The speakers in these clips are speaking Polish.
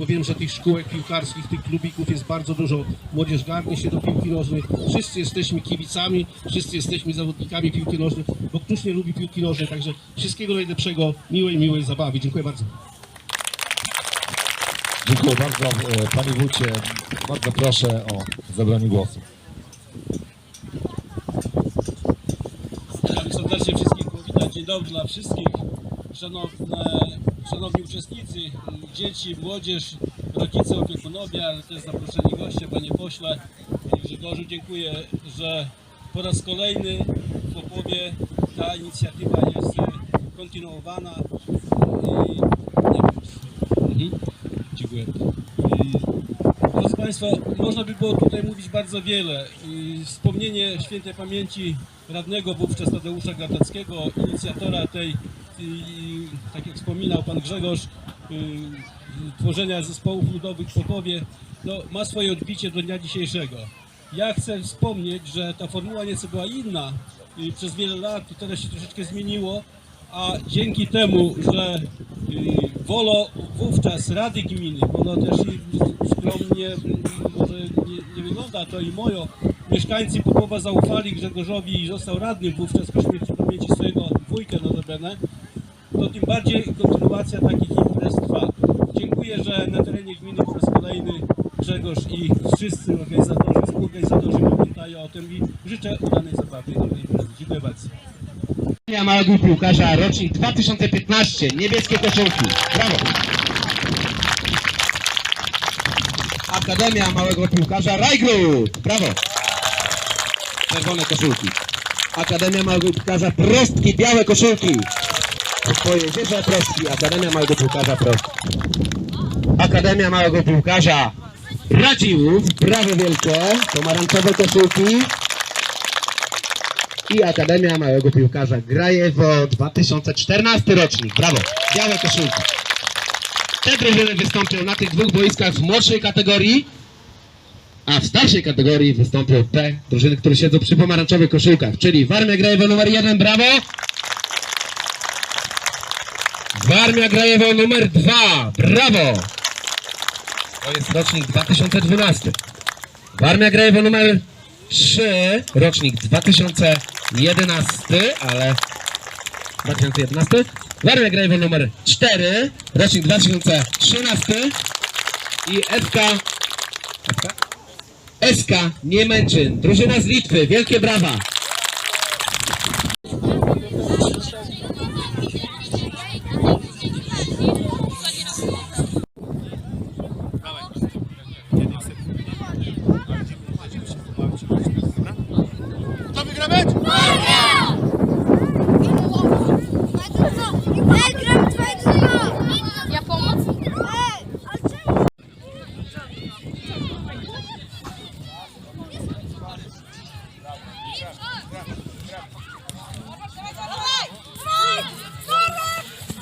bo wiem, że tych szkółek piłkarskich, tych klubików jest bardzo dużo. Młodzież garnie się do piłki nożnej. Wszyscy jesteśmy kibicami, wszyscy jesteśmy zawodnikami piłki nożnej, bo któż nie lubi piłki nożnej, także wszystkiego najlepszego, miłej, miłej zabawy. Dziękuję bardzo. Dziękuję bardzo. E, Panie Wójcie, bardzo proszę o zabranie głosu. Chciałem serdecznie wszystkich powitać. Dzień dobry dla wszystkich. Szanowne, szanowni uczestnicy, dzieci, młodzież, rodzice, opiekunowie, ale też zaproszeni goście, panie pośle. Grzegorzu, dziękuję, że po raz kolejny w Popowie ta inicjatywa jest e, kontynuowana. I, mhm, dziękuję. I, Drodzy Państwo, można by było tutaj mówić bardzo wiele. Wspomnienie świętej pamięci radnego wówczas Tadeusza Gratackiego, inicjatora tej, i, tak jak wspominał Pan Grzegorz, y, tworzenia zespołów ludowych w Popowie, no, ma swoje odbicie do dnia dzisiejszego. Ja chcę wspomnieć, że ta formuła nieco była inna przez wiele lat i teraz się troszeczkę zmieniło, a dzięki temu, że y, wolo wówczas Rady Gminy, ono też skromnie może nie, nie wygląda to i mojo, mieszkańcy Popowa zaufali Grzegorzowi i został radnym wówczas po śmierci pamięci swojego wujka notabene, to tym bardziej kontynuacja takich imprez trwa. Dziękuję, że na terenie gminy po raz kolejny Grzegorz i wszyscy organizatorzy, współorganizatorzy pamiętają o tym i życzę udanej zabawy i imprezy. Dziękuję bardzo. Małego Piłkarza, rocznik 2015, niebieskie koszulki. Brawo! Akademia Małego Piłkarza Rajgród. Brawo! Czerwone koszulki. Akademia Małego Piłkarza Prostki, białe koszulki. Pojęcierze Prostki, Akademia Małego Piłkarza Prostki. Akademia Małego Piłkarza Radziłów, brawo wielkie, pomarańczowe koszulki i Akademia Małego Piłkarza Grajewo 2014 rocznik. Brawo, białe koszulki. Te drużyny wystąpią na tych dwóch boiskach w młodszej kategorii, a w starszej kategorii wystąpią te drużyny, które siedzą przy pomarańczowych koszulkach, czyli Warmia Grajewo numer 1, brawo. Warmia Grajewo numer 2, brawo. To jest rocznik 2012. Warmia Grajewo numer 3, rocznik 2011, ale 2011. Warmia Grajewo numer 4, rocznik 2013 i FK FK? SK Niemęczyn, drużyna z Litwy, wielkie brawa.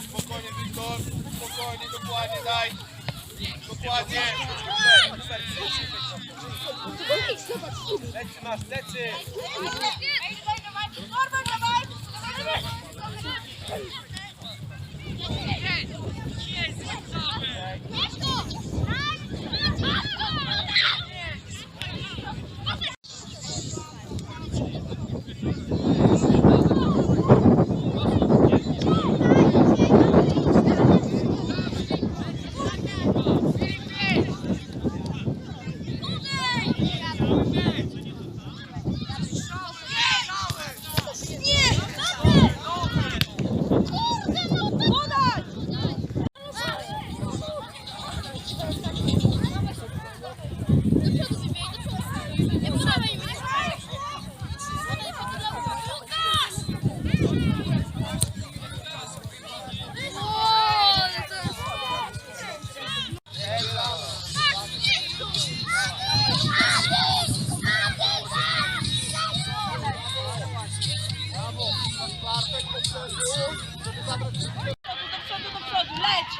Spokojnie, Wiktor, spokojnie, dokładnie, daj. Dokładnie. Lecy masz, leć!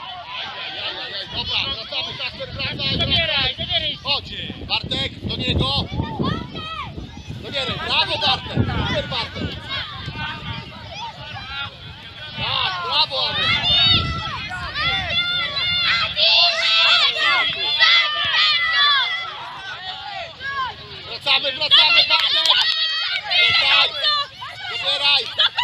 Dobra, wracamy, Kasper, wracaj! Zabieraj, zabieraj! Chodź! Bartek, do niego! Zabieraj, brawo Bartek! Super Bartek! Tak, brawo! Wracamy, wracamy, Bartek! Wracaj! Zabieraj!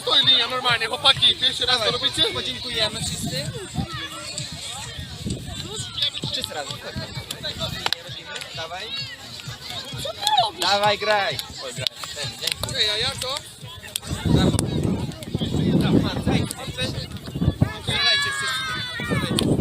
Stoi linia normalnie, chłopaki, pierwszy raz to robicie? Podziękujemy wszyscy. Wszyscy razem. Dawaj. Dawaj, graj. Oj, graj. Ten, dzięki. Ej, a ja to? Brawo. Brawo, Marcel. Marcel. Siadajcie wszyscy. Siadajcie.